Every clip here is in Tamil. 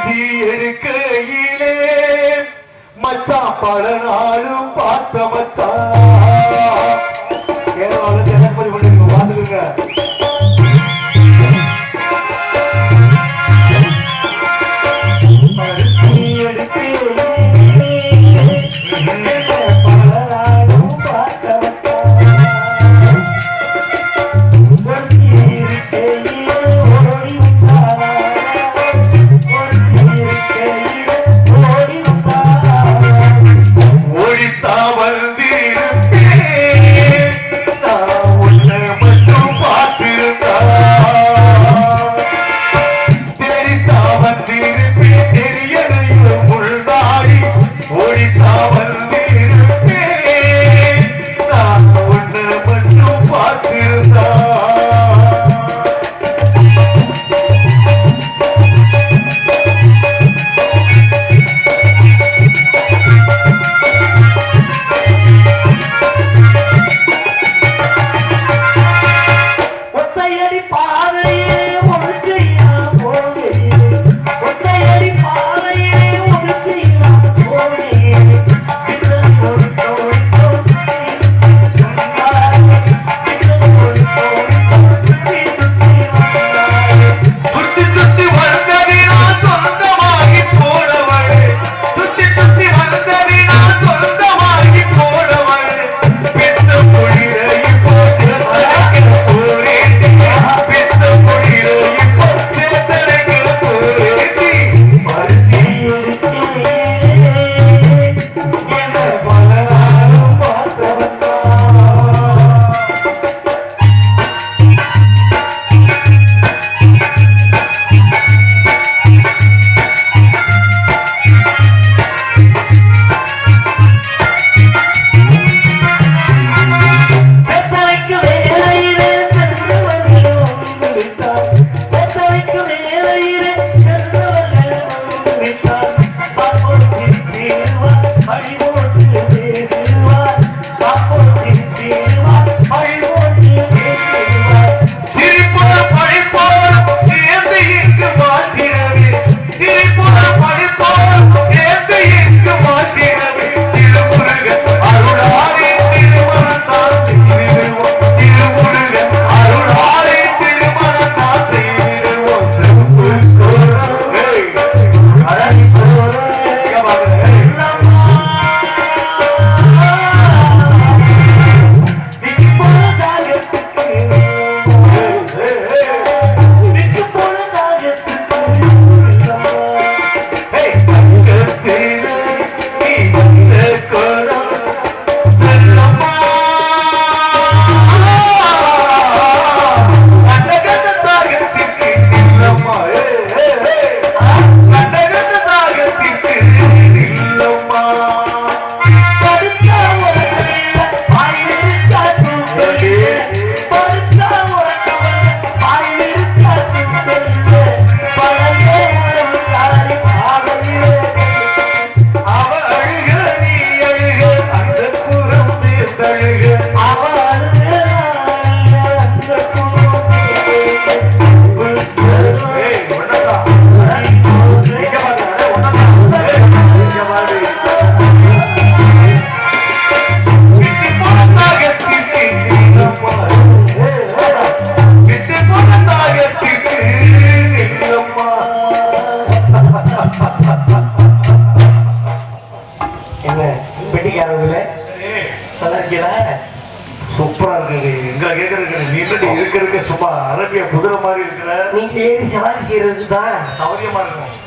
ஒருத்தி இருக்கையிலே மச்சா பல நாளும் பார்த்த மச்சா. ஏன்னா வளர்ந்து எனக்கு பண்ணி பண்ணிருக்கோம் பார்த்துருங்க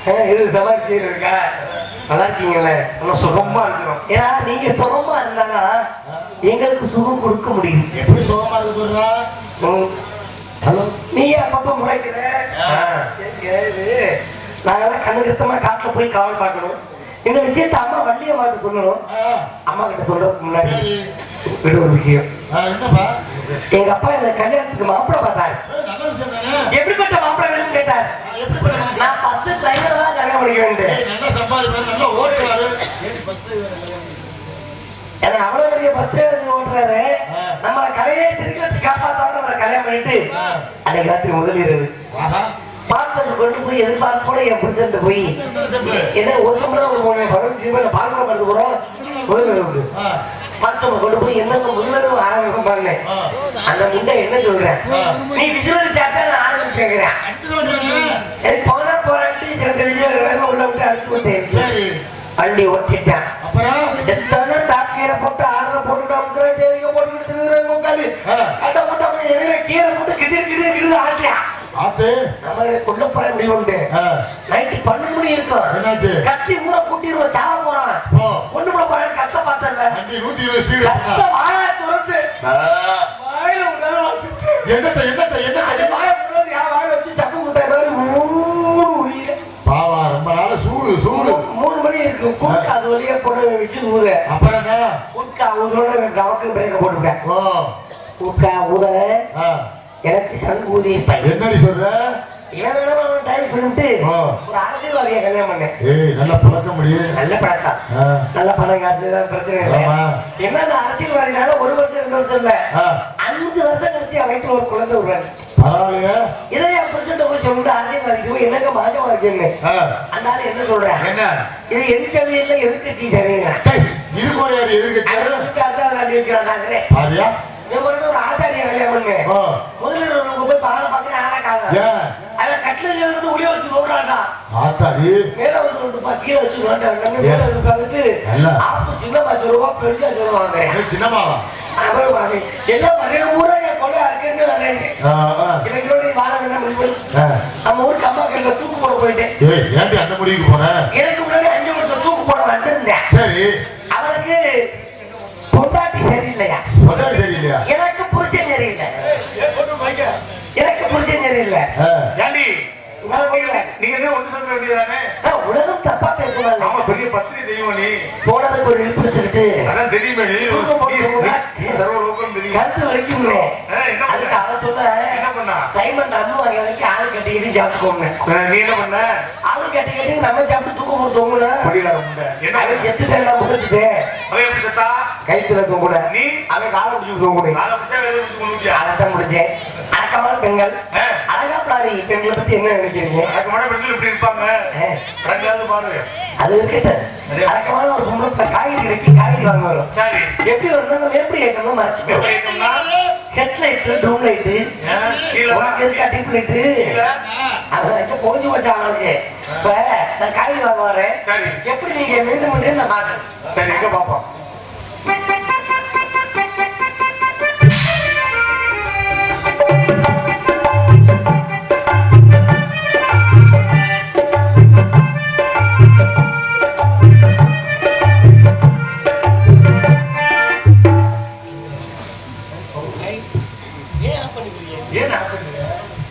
இது சலாட்சியர் இருக்கா? நல்லா இருக்கீங்களே நல்லா சுகமா இருக்கிறோம். ஏன்னா நீங்க சுகமா இருந்தானா எங்களுக்கு சுகம் கொடுக்க முடியும். எப்படி சுகமா இருக்க சொல்றா? ஹலோ. நீ அப்பப்ப முறைக்கிற. நாங்கெல்லாம் கண்ணுக்கத்தமா காட்டுல போய் காவல் பார்க்கணும். இந்த விஷயத்த அம்மா வள்ளியம்மாவுக்கு சொல்லணும். அம்மா கிட்ட சொல்றதுக்கு முன்னாடி. இது ஒரு விஷயம். எங்க அப்பா என்ன கல்யாணத்துக்கு மாப்பிள பார்த்தாரு. எப்படிப்பட்ட மாப்பிள வேணும் கேட்டார். நான் பஸ்ட் டிரைவர் தான் கல்யாணம் முடிக்க வேண்டும் ஏன்னா அவ்வளவு பெரிய பஸ் ஓட்டுறாரு. நம்ம கலையை சிரிக்க வச்சு காப்பாத்தாரு கல்யாணம் பண்ணிட்டு. அன்னைக்கு ராத்திரி முதலீடு. பார்சல் கொண்டு போய் எதிர்பார்ப்போட என் புருஷன் போய் என்ன ஒரு முறை ஒரு மூணு பதினஞ்சு பண்ண போறோம். அந்த என்ன சொல்றேன்? நீ விசுவல் சாப்பிட்டா நான் ஆரம்பிச்சுக்கிறேன் சரி போனா போராட்டி ரெண்டு விஜய் உள்ள விட்டு அழைச்சு போட்டேன். வண்டி ஓட்டிட்டேன். எத்தனை டாக்கீரை போட்டு ஆறுல போட்டு அவங்க போட்டு முக்காலு கீரை போட்டு கிட்டே கிட்டே கிட்டே ஆட்டியா ஆத்து. நம்ம கொல்ல போற முடிவு உண்டு நைட்டு பன்னெண்டு மணி இருக்கும் என்னாச்சு? கத்தி ஊற கூட்டிடுவோம் சாவ போறான். கொண்டு போட போறேன் கத்த பார்த்தல நூத்தி இருபது ஸ்பீடு கத்த வாழ துறந்து. வாயில வச்சுட்டு என்னத்த என்னத்த என்னத்த? வாய வாயில வச்சு சக்கு முட்டை மாதிரி மூணு உரியுது. பாவா ரொம்ப நாள சூடு சூடு. மூணு மணி இருக்கு. குறுக்கு அது வழியா போன வச்சு ஊத. அப்புறம் என்ன? குறுக்கா ஊதுனோட நமக்கு பிரேக்க ஆ, எனக்கு சங்கு ஊதி இருப்பேன் என்னடி சொல்ற. ஒரு அரசியல்வாதினால ஒரு வருஷம் ரெண்டு வருஷம் இல்ல? அஞ்சு வருஷம் கழிச்சு வயிற்றுல ஒரு குழந்தை விடுறாங்க பரவாயில்லையே. இதை என் பிரச்சனை போய் சொல்லிட்டு அரசியல்வாதிக்கு போய் என்னங்க மாஜமா இருக்கேன்னு அந்த ஆளு என்ன சொல்றேன் என்ன? இது சதி இல்லை எதிர்கட்சி சதிங்க டேய், இது கூட யாரு எதிர்க்கட்சி? அடுத்த இருக்கிறாங்க பாரியா இவன் ஒரு ஆச்சாரிய கல்யாணம் பண்ணு? ஓ முதலில் போய் பாட பார்த்து ஆனா காணும் ஏன் அவன் கட்டில இருந்து ஒளிய வச்சு நோடுறான்டா ஆத்தாடி. மேல வந்து ரெண்டு பா கீழே வச்சு நோண்டாங்க மேல உட்காந்துட்டு நல்லா. ஆப்பு சின்னமா சொல்லுவா பெருசா சொல்லுவாங்க சின்னமாவா? அவன். எல்லாம் வரைய ஊரா என் கொலை அறுக்கன்னு வர்றேன் இவன் சொல்லி வாழ வேண்டாம். நம்ம ஊருக்கு அம்மா கையில தூக்கு போட போயிட்டேன். ஏன்டி அந்த முடிவுக்கு எனக்கு முன்னாடி அஞ்சு வருஷம் தூக்கு போட வந்திருந்தேன். சரி. அவனுக்கு பொண்டாட்டி சரியில்லையா? கொண்டாடி சரியில்லையா? எனக்கு புருஷன் சரியில்லை. எனக்கு புருஷன் சரியில்லை. ஏண்டி. நீங்க என்ன ஒண்ணு சொல்ல வேண்டியதானே உலகம் தப்பா ஆமா பேசுவாங்க பெரிய பத்திரி தெய்வம் நீ. போனதுக்கு ஒரு இழுப்பு வச்சுக்கிட்டு. அதான் தெரியுமே நீ சர்வ லோகம் தெரியும். கருத்து வலிக்கும் ஆ, என்ன பண்ண? அதுக்கு சொல்ல என்ன பண்ணா? வரைக்கும் ஆளு கட்டிக்கிட்டு சாப்பிட்டுக்கோங்க. நீ என்ன பண்ண? ஆளு கட்டி கட்டி நம்ம சாப்பிட்டு தூக்க முண்டை என்ன அவன் பண்ண? செத்துட்டேன் நான் முடிச்சுட்டேன் அவன் எப்படி செத்தா? கைத்துல தூங்க நீ? அவன் காலை பிடிச்சி நாளை பிடிச்சா வேலை பிடிச்சு முடிச்சேன் அடக்கமான பெண்கள். அழகா பிளாரி பெண்களை பத்தி என்ன நினைக்கிறீங்க? அதுக்கு முன்னாடி பெண்கள் இப்படி இருப்பாங்க. ரெண்டாவது பாரு. அது இருக்கட்டும். அடக்கமான ஒரு காய்கறி கடைக்கு காய்கறி வாங்க வரும். சரி. எப்படி வரும்னா நம்ம எப்படி ஏற்றணும் மறைச்சிக்கோ. எப்படி இருக்கணும்னா, ஹெட்லைட் டூம் லைட்டு. உனக்கு இருக்கா டிப் லைட்டு கீழே. அது வச்சு போஞ்சு வச்சா அவனுக்கு இப்ப நான் காய்கறி வாங்க வரேன் சரி. எப்படி நீங்க மீண்டும் மீண்டும் நான் சரி எங்க பாப்போம்.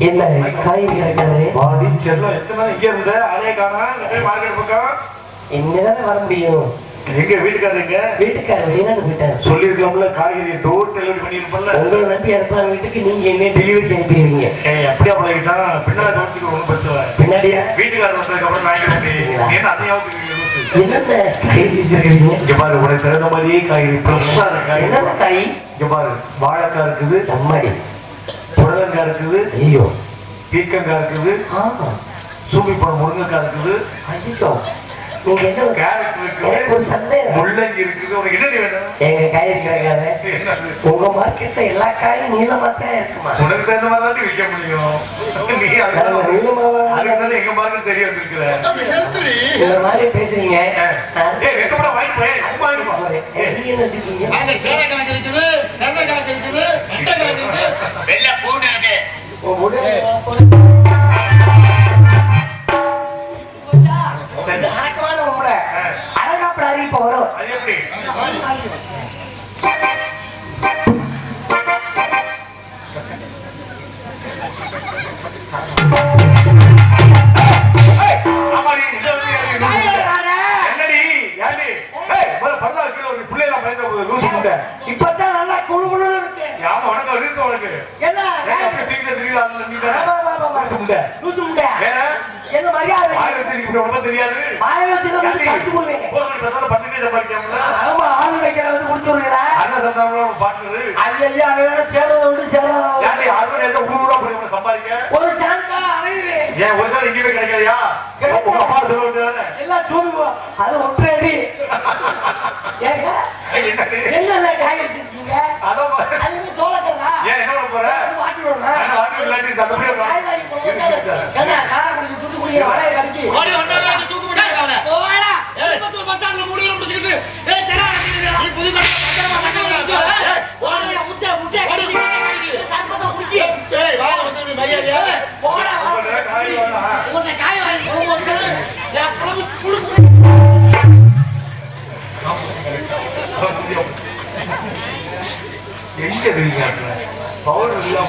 என்ன காய்கறி கிடைக்கிறது வாடி செல்லம் எத்தனை இங்க இருந்த? ஆளைய காணா மார்க்கெட் பக்கம். இங்கதானே வர முடியும். எங்க வீட்டுக்காரங்க வீட்டுக்கார வெளிநாடு போயிட்டாரு. சொல்லியிருக்கோம்ல காய்கறி டோர் டெலிவரி பண்ணிருப்போம்ல உங்களை நம்பி அனுப்புற வீட்டுக்கு நீங்க என்ன டெலிவரி அனுப்பிடுவீங்க. அப்படியே பழகிட்டான் பின்னால கவனிச்சுக்க ஒன்றும் பிரச்சனை இல்லை. பின்னாடியா? வீட்டுக்காரர் வந்ததுக்கு அப்புறம் நான் என்ன அதையாவது என்னென்ன காய்கறி வச்சிருக்கீங்க இங்க பாரு உனக்கு தகுந்த மாதிரியே காய்கறி காய் இங்க பாரு வாழைக்காய் இருக்குது. நம்மாடி புடலங்காய் இருக்குது ஐயோ. பீக்கங்காய் இருக்குது ஆமா சூமிப்பழம் முருங்கைக்காய் இருக்குது ஐயோ? உங்க மார்க்கெட்ல எல்லா காயும் நீளமா தான் இருக்குமா? உனக்கு தகுந்த மாதிரி தான் விற்க முடியும். எங்க மார்க்கெட் தெரிய வந்திருக்கிற. இந்த மாதிரி பேசுறீங்க. ஏய் வெள்ளை பூண்டு இருக்கு. அழகாப்படாரி இப்ப வரும். தெரியாது வாயை வச்சு நம்ம ஏண்டி? கடிச்சு போடுவீங்க. போதும் நீ பேசாம பத்து நிமிஷம் சம்பாதிக்காமல ஆமா, ஆள் கிடைக்கிற வந்து முடிச்சுடுவீங்களா? அண்ணன் ஒரு பாட்டுரு ஐயையோ, அவன் சேர்றதை விட்டு சேர்றதை. மணி நேரத்துல ஊர் ஊரா போய் இவனை சம்பாதிக்க? ஒரு சான்ஸா அலையுது. ஏன் ஒரு சார் எங்கேயுமே கிடைக்கலையா உங்க அப்பா சொல்ல வேண்டியதானே எல்லாம் சூடு அது ஒற்றை? என்னென்ன காய் வச்சிருக்கீங்க அதான் பாரு. அது என்ன சோளக்கறா ஏன் என்ன பண்ண போற? வாட்டி போடுங்க என்ன காரைக்குடி தூத்துக்குடி வடைய கடிக்கு ஓடி வந்தாரு, அது தூக்கு அவனை. போடா பஸ் ஸ்டாண்ட்ல முடியல முடிச்சிட்டு ஏய் தெரா நீ புது வந்து எங்க இருக்கீங்க பவர் இல்லாம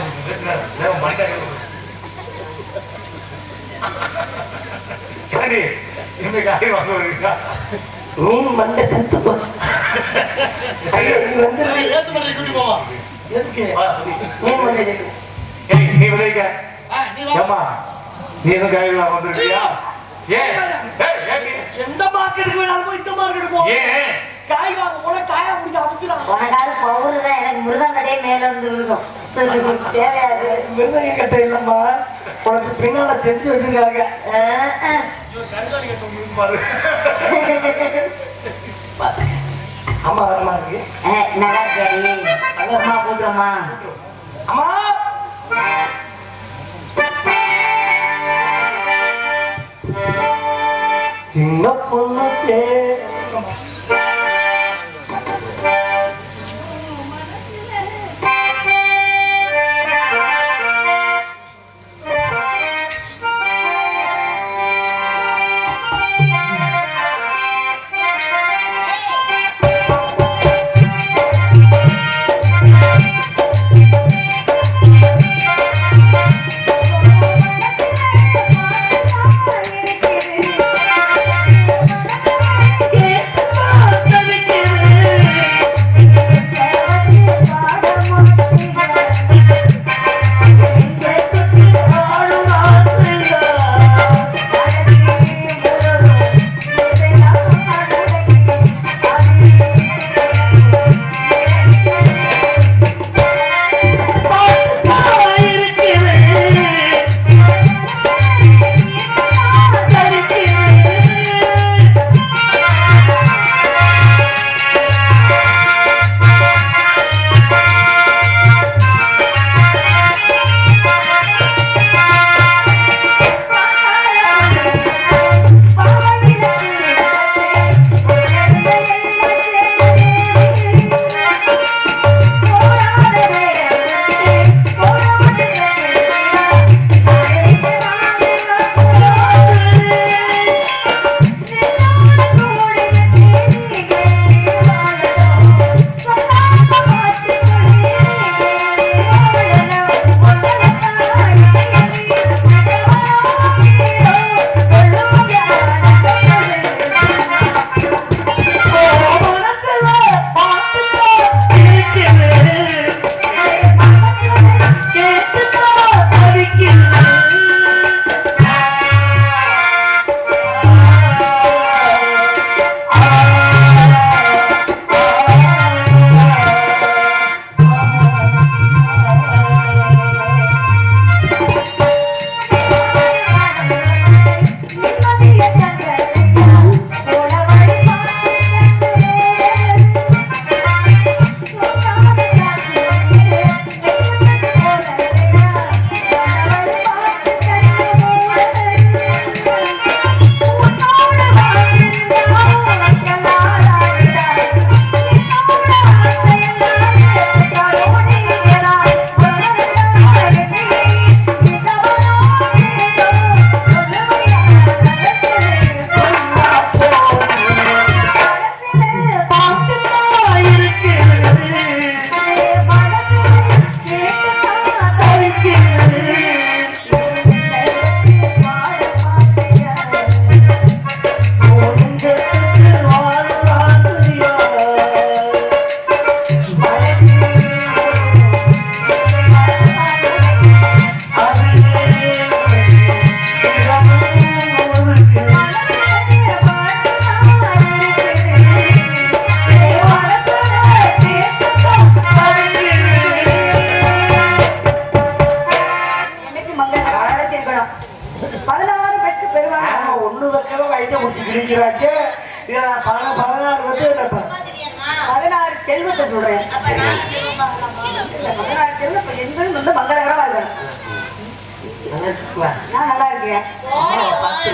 மீன் மண்டை. செத்து போச்சு. நீ வந்து ஏய், ஏத்து மண்டையை கூட்டி போவோம் எதுக்கு? வா, சரி. மீன் மண்டை செத்து. ஏய், நீ எதுவும் காய் வாங்க வந்திருக்கியா? எந்த மார்க்கெட்டுக்கு வேணாலும் இந்த மார்க்கெட்டுக்கு போ. ஏன் காய் வாங்க போல காயா முடிச்சு அமுக்கிறான். உனக்காவது பவுரு தான் எனக்கு மேல வந்து விழுகும். மிருதங்க கட்டை இல்லம்மா. உனக்கு பின்னால செஞ்சு வச்சிருக்காங்க. அம்மா வரமா இருக்கு? நல்லா சரி அம்மா கூட்டுறோமா அம்மா! சின்ன பொண்ணு சே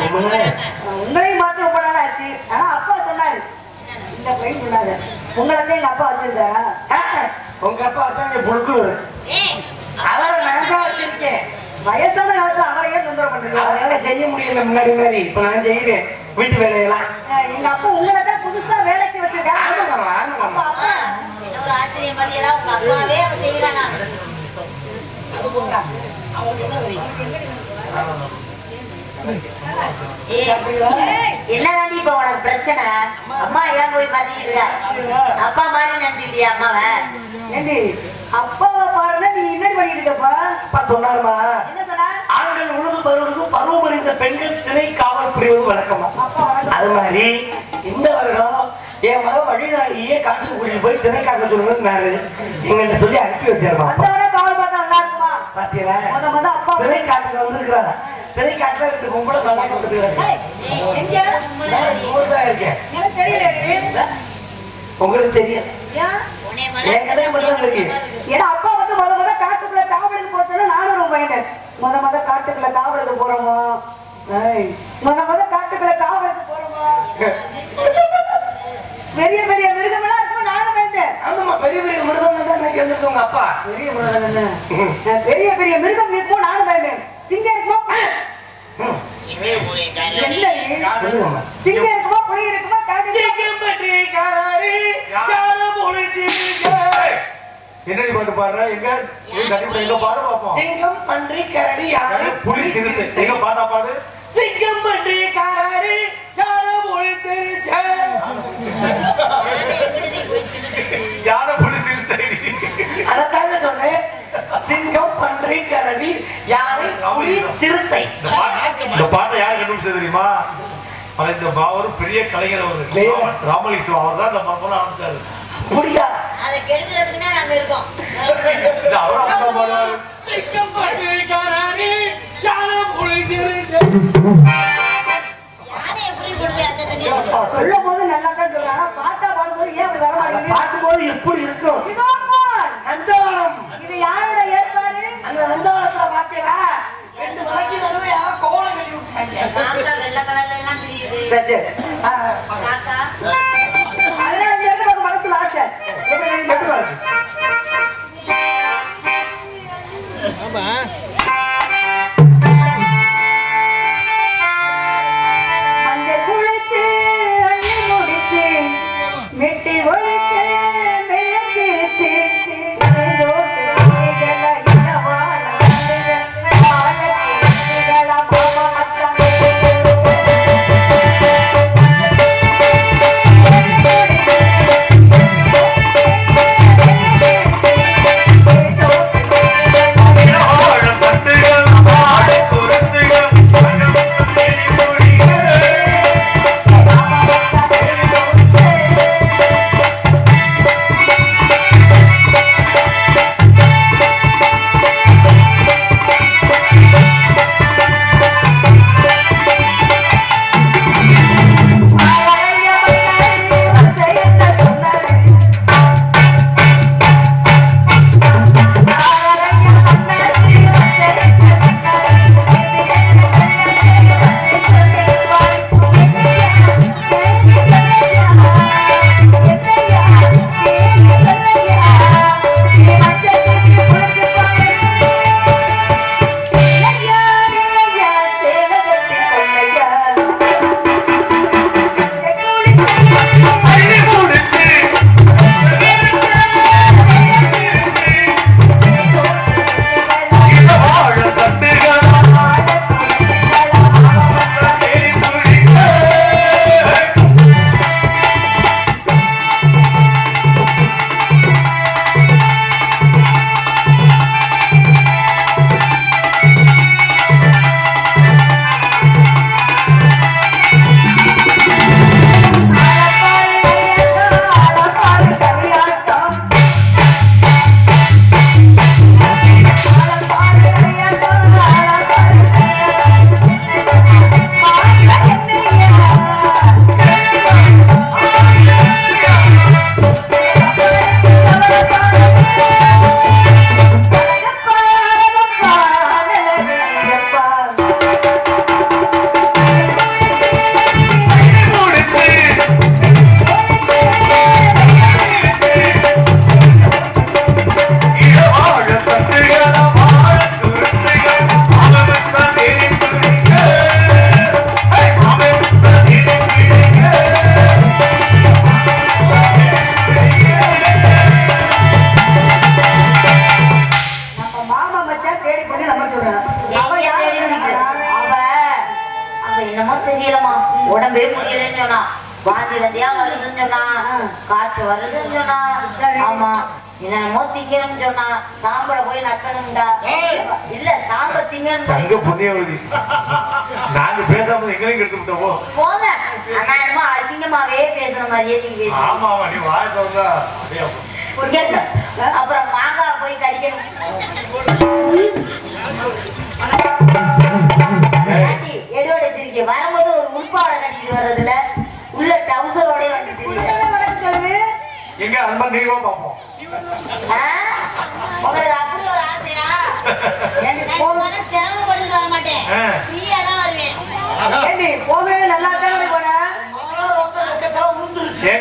உங்களையும் பார்த்து ரொம்ப நாள் ஆச்சு. ஆனா அப்பா சொன்னாரு. இந்த பையன் சொன்னாரு. உங்களை தான் எங்க அப்பா வச்சிருக்காரா. ஆ, உங்க அப்பா தான் இங்க புழுக்குரு அவரை நான் வச்சிருக்கேன். வயசான காலத்துல அவரை ஏன் தொந்தரவு பண்றீங்க? அவரால செய்ய முடியல முன்னாடி மாதிரி இப்ப நான் செய்கிறேன் வீட்டு வேலையெல்லாம். எங்க அப்பா உங்களை தான் புதுசா வேலைக்கு வச்சிருக்காரு. ஒரு ஆச்சரியம் பாத்தீங்களா? உங்க அப்பாவே அவன் செய்யறானா என்னதாண்டி இப்ப உனக்கு பிரச்சனை? அம்மா ஏன் போய் இருக்க அப்பா மாதிரி நினைச்சுக்கிட்டியா அம்மாவை? அப்பாவை பாருன்னா நீ என்ன பண்ணிட்டு இருக்கப்பா அப்பா சொன்னாருமா ஆண்கள் உழுது பருவதும் பருவமடைந்த பெண்கள் திணை காவல் புரிவது வழக்கமா. அது மாதிரி இந்த வருடம் என் மக வழிநாடியே காட்டுக்குள்ளி போய் திணை காக்க சொல்லுங்க எங்கள்கிட்ட சொல்லி அனுப்பி வச்சிருமா வந்தவனே காவல் பார்த்தா நல்லா இருக்குமா பாத்தீங்களா அப்பா காட்டுக்கு வந்திருக்கிறாங்க. திணை காட்டுல ரெண்டு பொம்பளை நல்லா கொடுத்துருக்காங்க இருக்கேன். உங்களுக்கு தெரியும். ஏன்னா அப்பா வந்து முத முத காட்டுக்குள்ள காவலுக்கு போச்சோன்னா நானும் ரொம்ப பயந்தேன். முத முத காட்டுக்குள்ள காவலுக்கு போறோமோ? முத முத காட்டுக்குள்ள காவலுக்கு போறோமோ? பெரிய பெரிய மிருகமெல்லாம் இருக்கும் நானும் பயந்தேன். பெரிய பெரிய மிருகம் இன்னைக்கு வந்திருக்கு உங்க அப்பா. பெரிய பெரிய பெரிய மிருகம் இருக்கும் நானும் பயந்தேன் சிங்கம் இருக்குமா? ம். என்ன நீ? சொல்லுங்கம்மா. சிங்கம் இருக்குமா புலி இருக்குமா காட்டு ஏய், என்னடி பாட்டு பாடுற? எங்க? நீ கண்டிப்பா எங்க பாடு பாப்போம்? சிங்கம் பன்றி கரடி யானை புலி சிறுத்தை. எங்க பாட்டா பாடு? சிங்கம் பன்றி கரடி யானை மொழி தெரிச்ச யானை புலி சிறுத்தை அதத்தாங்க சொன்னேன் சிங்கம் பன்றி கரடி யானை புலி சிறுத்தை. இந்த பாட்டு- யார் கண்டுபிடிச்சது தெரியுமா? இந்த அவர் பெரிய கலைஞர் அவர். ராமலிங்கம் அவர் தான் இந்த படம் ஆரம்பிச்சாரு. புரியா அதை கெடுக்கிறதுக்குன்னா நாங்க இருக்கோம். இல்ல, அவரும் அப்படிதான் பாடுவாரு சிங்கம் பன்றி கரடி யானை புலி சிறுத்தை. யானை எப்படி கொண்டு போய் அந்த தண்ணி சொல்லும் போது நல்லா தான் சொல்றேன் ஆனா பாட்டா ஏன் அப்படி வர மாட்டேங்குது? பார்க்கும்போது எப்படி இருக்கும் இதோ. நந்தவனம் இது யாரோட ஏற்பாடு? அந்த நந்தவனத்துல பாத்தீங்களா ரெண்டு மலைக்கு நடுவே கோலம் கட்டி விட்டுட்டாங்க. காக்கா வெள்ளை கலர்ல எல்லாம் தெரியுது. சரி சரி. ஆ, காக்கா அதனால இந்த இடத்துல ஒரு மனசுல ஆசை. எப்படி என்னமோ தெரியலமா உடம்பே முடியலன்னு சொன்னா. வாந்தி வந்தியா வருதுன்னு சொன்னா. காய்ச்சல் வருதுன்னு சொன்னா. ஆமா. என்னென்னமோ திங்கணும்னு சொன்னா. சாம்பல போய் நக்கணும்டா. இல்ல சாம்ப திங்கணும் தங்க புண்ணியவதி. நாங்க பேசாம எங்களையும் கெடுத்து விட்டோமோ? போங்க. ஆனா என்னமோ அசிங்கமாவே பேசுற மாதிரியே நீங்க பேசுறீங்க. ஆமா ஆமா. நீ வாய திறந்தா அப்படியே கேட்க. அப்புறம் மாங்காய் போய் கடிக்கணும். வச்சிருக்கீங்க. வரும்போது ஒரு உள்பாவடை கட்டிட்டு வர்றதுல உள்ள டவுசரோட வந்து எங்க மாதிரி நீங்களும் பார்ப்போம்? உங்களுக்கு அப்படி ஒரு ஆசையா? நான் இப்போலாம் சிரமப்பட்டுட்டு வர மாட்டேன். ஆ. ஃப்ரீயா தான் வருவேன். ஏண்டி போகவே நல்லா தானே போன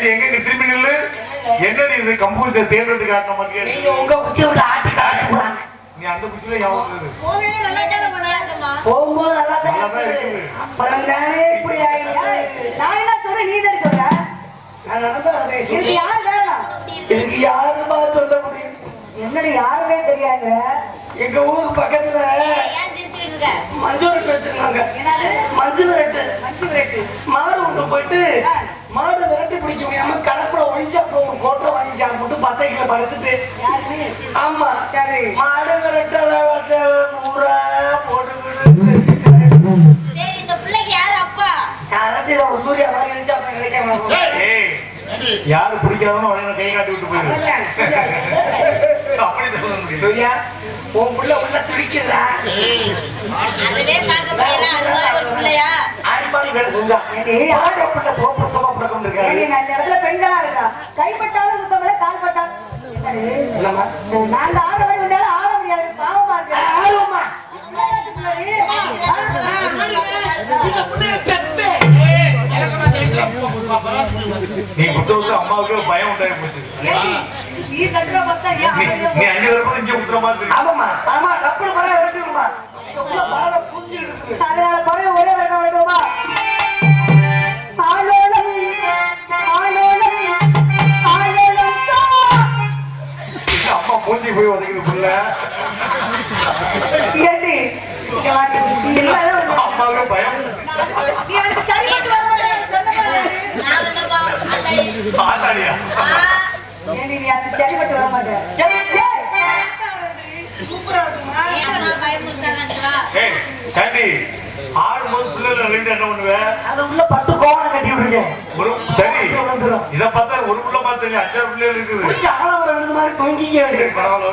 எங்க திரும்பி நில்லு என்னடி இது கம்பூர் தேர்தலுக்கு காட்டின மாதிரி நீங்க உங்க குச்சியை விட்டு ஆட்டி காட்டி நீ அந்த யாவது போகவே நல்லா தானே போன ஆசைம்மா. போகும்போது நல்லா தான் இருக்குது. தானே இப்படி ஆயிடுது. நான் என்ன சொல்றேன்? நீ தானே சொல்ற? நான் நடந்தா அதை இதுக்கு யார் காரணம் இதுக்கு யாருமா சொல்ல முடியும்? என்னடி யாருமே தெரியாதுங்க எங்க ஊருக்கு பக்கத்துல ஏன் சிரிச்சுக்கிட்டு இருக்க? மஞ்சள் ரெட்டு வச்சிருக்காங்க மஞ்சள் ரெட்டு மஞ்சு விரட்டு. மாடு கொண்டு போயிட்டு மாடு விரட்டி பிடிக்க முடியாம கணக்குல ஒழிச்சு அப்புறம் ஒரு கோட்டை வாங்கி சாப்பிட்டு பத்தைக்குள்ள படுத்துட்டு. ஆமா. சரி. மாடு விரட்ட ஊரா போட்டு சரி, இந்த பிள்ளைக்கு யாரு அப்பா? யாராச்சும் இதை ஒரு சூர்யா மாதிரி நினைச்சா அப்புறம் கிடைக்காம? யாரு பிடிக்காதவனோ அவனை கை காட்டி விட்டு முடியும். சூர்யா உன் புள்ள உள்ள துடிக்குதுடா. ஏய், அதுவே பார்க்க முடியல. அது மாதிரி ஒரு பிள்ளையா? ஆடிப்பாடி வேலை செஞ்சா சோப்பு சோப்பா பழக்கம் இருக்காரு இடத்துல பெண்களா இருக்கா? கைப்பட்டாலும் சுத்தமில்ல கால்? என்னம்மா? நாங்க ஆட வழி உண்டாலும் ஆட முடியாது பாவமா இருக்கு. நீ குத்துறது அம்மாவுக்கு பயம் உண்டாகி போச்சு. நீ கட்டுற பார்த்தா நீ தடவை இங்க குத்துற மாதிரி இருக்கு. ஆமாம்மா. ஆமா டப்புனு மரம் விரட்டிடுமா இந்த உள்ள புரிஞ்சுக்கிட்டு இருக்குது. அதனால பறவை ஒரே வேண்டாம் வேண்டுமா சொன்ன பாரு. நான் இல்லப்பா அந்த ஆத்தாடியா சரிப்பட்டு வர மாட்டேன் ஆடும்போது ரெண்டு என்ன பண்ணுவேன் அது உள்ள பட்டு கோவணம் கட்டி விட்டுருக்கேன் ஒரு இத பார்த்தா ஒரு புள்ள பார்த்து அஞ்சாறு பிள்ளைகள் இருக்குது. மாதிரி தொங்கிக்க சரி வேண்டியது பரவாயில்ல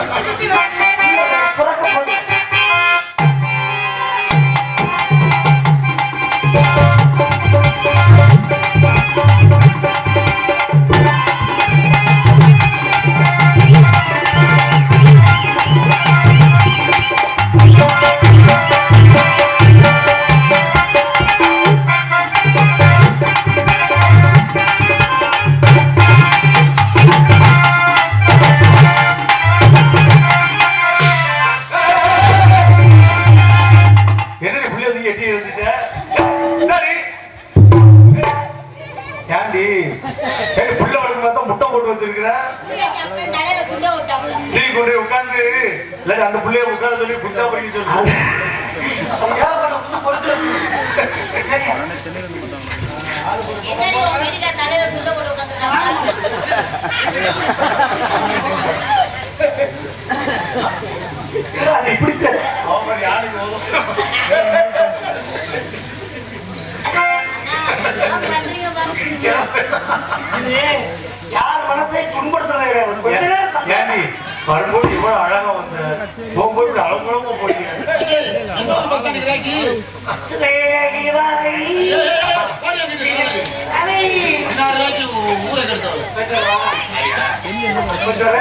Eu tô tirando.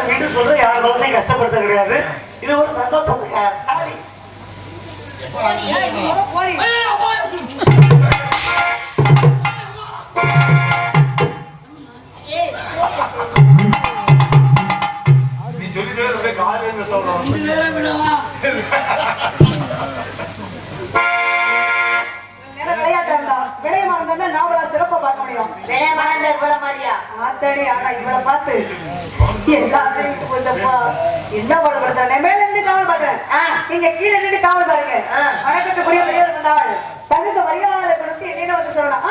மீண்டும் சொல்றது யார் மனசையும் கஷ்டப்படுத்த கிடையாது இது ஒரு சந்தோஷத்துக்கு சாரி எப்ப வாங்கி போடி நீ சொல்லி காலையில விளையாட்டா இருந்தா விளைய மரம் முடியும். விளைய மரம் இவ்வளவு மாதிரியா? ஆத்தாடி ஆனா இவ்வளவு பார்த்து எல்லாத்தையும் என்ன பாடுபடுத்தாங்க மேல இருந்து காவல் பாக்குறேன் நீங்க கீழே நின்று காவல் பாருங்க. வணக்கத்துக்குரிய பெரியவர் இருந்தாள் தகுந்த வரியாளர் குறித்து என்னென்ன வந்து சொல்லலாம்